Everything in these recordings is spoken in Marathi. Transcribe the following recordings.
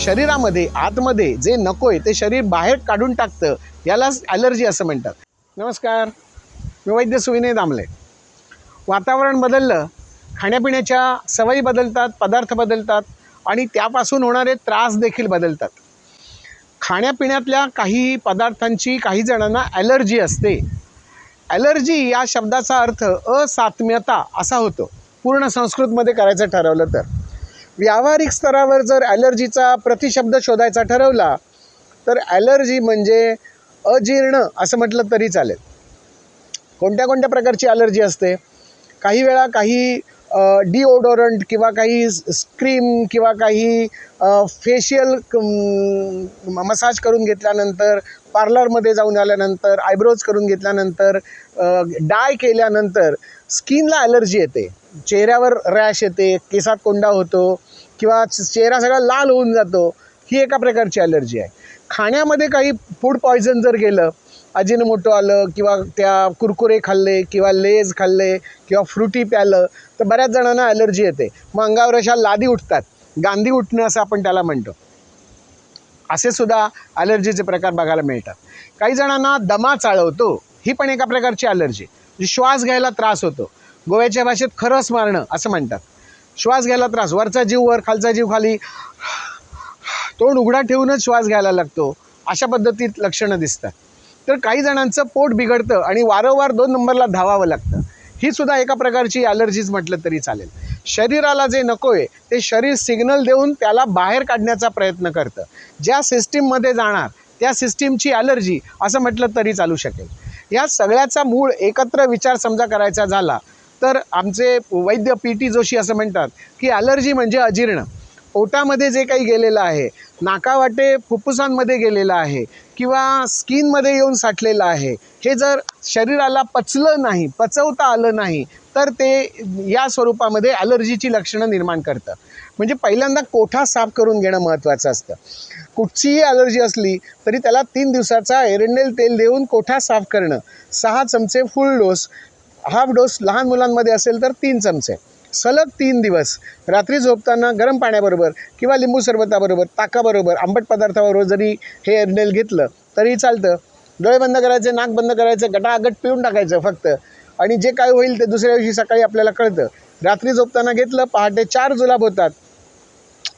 शरीरामध्ये आतमध्ये जे नकोय ते शरीर बाहेर काढून टाकतं यालाच ॲलर्जी असं म्हणतात. नमस्कार मी वैद्य सुविनय दामले. वातावरण बदललं खाण्यापिण्याच्या सवयी बदलतात पदार्थ बदलतात आणि त्यापासून होणारे त्रास देखील बदलतात. खाण्यापिण्यातल्या काही पदार्थांची काही जणांना ॲलर्जी असते. ॲलर्जी या शब्दाचा अर्थ असात्म्यता असा होतो. पूर्ण संस्कृतमध्ये करायचं ठरवलं तर. व्यावहारिक स्तरावर जर ॲलर्जीचा प्रतिशब्द शोधायचा ठरवला तर ॲलर्जी म्हणजे अजीर्ण असं म्हटलं तरी चालेल. कोणत्या कोणत्या प्रकारची ॲलर्जी असते? काही वेळा काही डिओडोरंट किंवा काही स्क्रीम किंवा काही फेशियल मसाज करून घेतल्यानंतर पार्लरमध्ये जाऊन आल्यानंतर आयब्रोज करून घेतल्यानंतर डाय केल्यानंतर स्किनला ॲलर्जी येते. चेहऱ्यावर रॅश येते केसात कोंडा होतो किंवा चेहरा सगळा लाल होऊन जातो ही एका प्रकारची ॲलर्जी आहे. खाण्यामध्ये काही फूड पॉयझन जर गेलं अजिनोमोटो आलं किंवा त्या कुरकुरे खाल्ले किंवा लेज खाल्ले किंवा फ्रुटी प्यालं तर बऱ्याच जणांना ॲलर्जी येते. मग अंगावर अशा लादी उठतात. गांधी उठणं असं आपण त्याला म्हणतो. असे सुद्धा ॲलर्जीचे प्रकार बघायला मिळतात. काही जणांना दमा चाळवतो ही पण एका प्रकारची ॲलर्जी म्हणजे श्वास घ्यायला त्रास होतो. गोव्याच्या भाषेत खरंच मारणं असं म्हणतात. श्वास घ्यायला त्रास. वरचा जीव वर खालचा जीव खाली तोंड उघडा ठेवूनच श्वास घ्यायला लागतो. अशा पद्धतीत लक्षणं दिसतात. तर काही जणांचं पोट बिघडतं आणि वारंवार दोन नंबरला धावावं लागतं. ही सुद्धा एका प्रकारची ॲलर्जीज म्हटलं तरी चालेल. शरीराला जे नको आहे ते शरीर सिग्नल देऊन त्याला बाहेर काढण्याचा प्रयत्न करतं. ज्या सिस्टीममध्ये जाणार त्या सिस्टीमची ॲलर्जी असं म्हटलं तरी चालू शकेल. या सगळ्याचा मूळ एकत्र विचार समजा करायचा झाला तर आमचे वैद्य पी टी जोशी असं म्हणतात की ॲलर्जी म्हणजे अजीर्ण. पोटामध्ये जे काही गेलेलं आहे नाकावाटे फुफ्फुसांमध्ये गेलेलं आहे किंवा स्किनमध्ये येऊन साठलेलं आहे हे जर शरीराला पचलं नाही पचवता आलं नाही तर ते या स्वरूपामध्ये ॲलर्जीची लक्षणं निर्माण करतं. म्हणजे पहिल्यांदा कोठा साफ करून घेणं महत्त्वाचं असतं. कुठचीही ॲलर्जी असली तरी त्याला तीन दिवसाचा एरंडेल तेल देऊन कोठा साफ करणं. सहा चमचे फुल डोस हाफ डोस लहान मुलांमध्ये असेल तर तीन चमचे. सलग तीन दिवस. रात्री झोपताना गरम पाण्याबरोबर किंवा लिंबू सरबताबरोबर ताकाबरोबर आंबट पदार्थाबरोबर जरी हे एरनेल घेतलं तरी चालतं. डोळे बंद करायचे नाक बंद करायचं गटागट पिऊन टाकायचं फक्त. आणि जे काय होईल ते दुसऱ्या दिवशी सकाळी आपल्याला कळतं. रात्री झोपताना घेतलं पहाटे चार जुलाब होतात.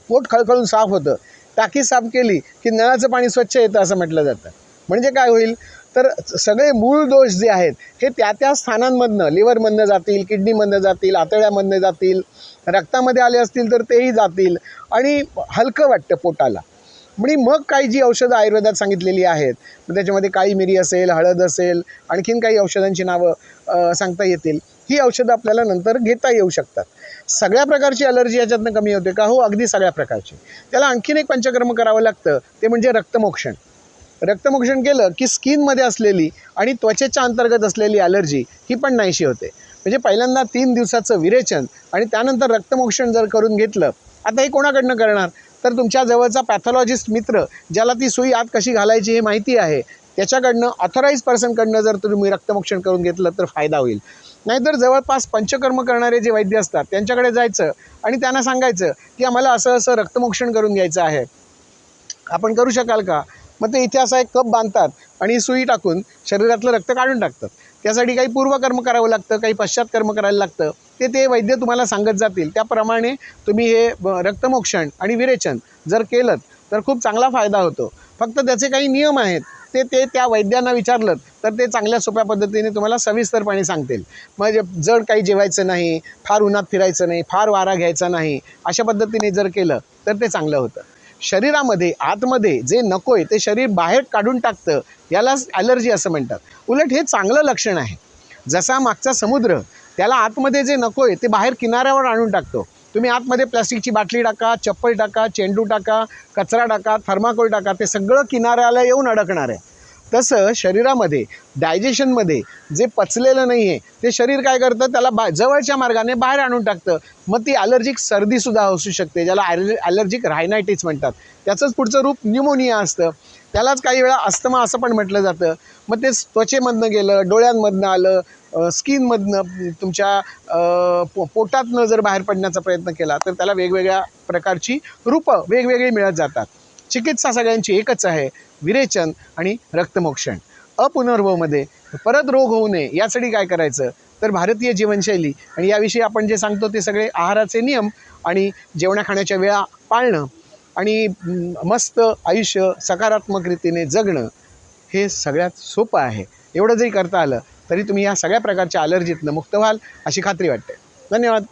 पोट खळखळून साफ होतं. टाकी साफ केली की नळाचं पाणी स्वच्छ येतं असं म्हटलं जातं. म्हणजे काय होईल? तर सगळे मूळ दोष जे आहेत हे त्या त्या स्थानांमधनं लिव्हरमधनं जातील किडनीमधनं जातील आतड्यामधनं जातील रक्तामध्ये आले असतील तर तेही जातील आणि हलकं वाटतं पोटाला. म्हणजे मग काही जी औषधं आयुर्वेदात सांगितलेली आहेत मग त्याच्यामध्ये काळी मिरी असेल हळद असेल आणखीन काही औषधांची नावं सांगता येतील. ही औषधं आपल्याला नंतर घेता येऊ शकतात. सगळ्या प्रकारची अलर्जी याच्यातनं कमी होते का? हो अगदी सगळ्या प्रकारची. त्याला आणखीन एक पंचकर्म करावं लागतं ते म्हणजे रक्तमोक्षण. रक्तमोक्षण केलं की स्किनमध्ये असलेली आणि त्वचेच्या अंतर्गत असलेली ॲलर्जी ही पण नाहीशी होते. म्हणजे पहिल्यांदा तीन दिवसाचं विरेचन आणि त्यानंतर रक्तमोक्षण जर करून घेतलं आता हे कोणाकडनं करणार? तर तुमच्या जवळचा पॅथॉलॉजिस्ट मित्र ज्याला ती सुई आत कशी घालायची हे माहिती आहे त्याच्याकडनं ऑथराईज पर्सनकडनं जर तुम्ही रक्तमोक्षण करून घेतलं तर फायदा होईल. नाहीतर जवळपास पंचकर्म करणारे जे वैद्य असतात त्यांच्याकडे जायचं आणि त्यांना सांगायचं की आम्हाला असं असं रक्तमोक्षण करून घ्यायचं आहे. आपण करू शकाल का? मग ते इथे असा एक कप बांधतात आणि सुई टाकून शरीरातलं रक्त काढून टाकतात. त्यासाठी काही पूर्वकर्म करावं लागतं काही पश्चातकर्म करायला लागतं. ते ते वैद्य तुम्हाला सांगत जातील. त्याप्रमाणे तुम्ही हे ब- रक्तमोक्षण आणि विरेचन जर केलं तर खूप चांगला फायदा होतो. फक्त त्याचे काही नियम आहेत. ते ते त्या वैद्यांना विचारलं तर ते चांगल्या सोप्या पद्धतीने तुम्हाला सविस्तरपणे सांगतील. म्हणजे जड काही जेवायचं नाही फार उन्हात फिरायचं नाही फार वारा घ्यायचा नाही अशा पद्धतीने जर केलं तर ते चांगलं होतं. शरीरामध्ये आतमध्ये जे नको आहे ते शरीर बाहेर काढून टाकतं यालाच ॲलर्जी असं म्हणतात. उलट हे चांगलं लक्षण आहे. जसा मागचा समुद्र त्याला आतमध्ये जे नको आहे ते बाहेर किनाऱ्यावर आणून टाकतो. तुम्ही आतमध्ये प्लास्टिकची बाटली टाका चप्पल टाका चेंडू टाका कचरा टाका थर्माकोल टाका ते सगळं किनाऱ्याला येऊन अडकणार आहे. तसं शरीरामध्ये डायजेशनमध्ये जे पचलेलं नाही आहे ते शरीर काय करतं? त्याला बा जवळच्या मार्गाने बाहेर आणून टाकतं. मग ती ॲलर्जिक सर्दीसुद्धा असू शकते ज्याला ॲलर्जी ॲलर्जिक रायनायटिस म्हणतात. त्याचंच पुढचं रूप न्युमोनिया असतं. त्यालाच काही वेळा अस्थमा असं पण म्हटलं जातं. मग ते त्वचेमधनं गेलं डोळ्यांमधनं आलं स्किनमधनं तुमच्या पो पोटातनं जर बाहेर पडण्याचा प्रयत्न केला तर त्याला वेगवेगळ्या प्रकारची रूपं वेगवेगळी मिळत जातात. चिकित्सा सगळ्यांची एकच आहे. विरेचन आणि रक्तमोक्षण. अपुनर्भवमध्ये परत रोग होऊ नये यासाठी काय करायचं? तर भारतीय जीवनशैली आणि याविषयी आपण जे सांगतो ते सगळे आहाराचे नियम आणि जेवणा खाण्याच्या वेळा पाळणं आणि मस्त आयुष्य सकारात्मक रीतीने जगणं हे सगळ्यात सोपं आहे. एवढं जरी करता आलं तरी तुम्ही या सगळ्या प्रकारच्या अलर्जीतनं मुक्त व्हाल अशी खात्री वाटते. धन्यवाद.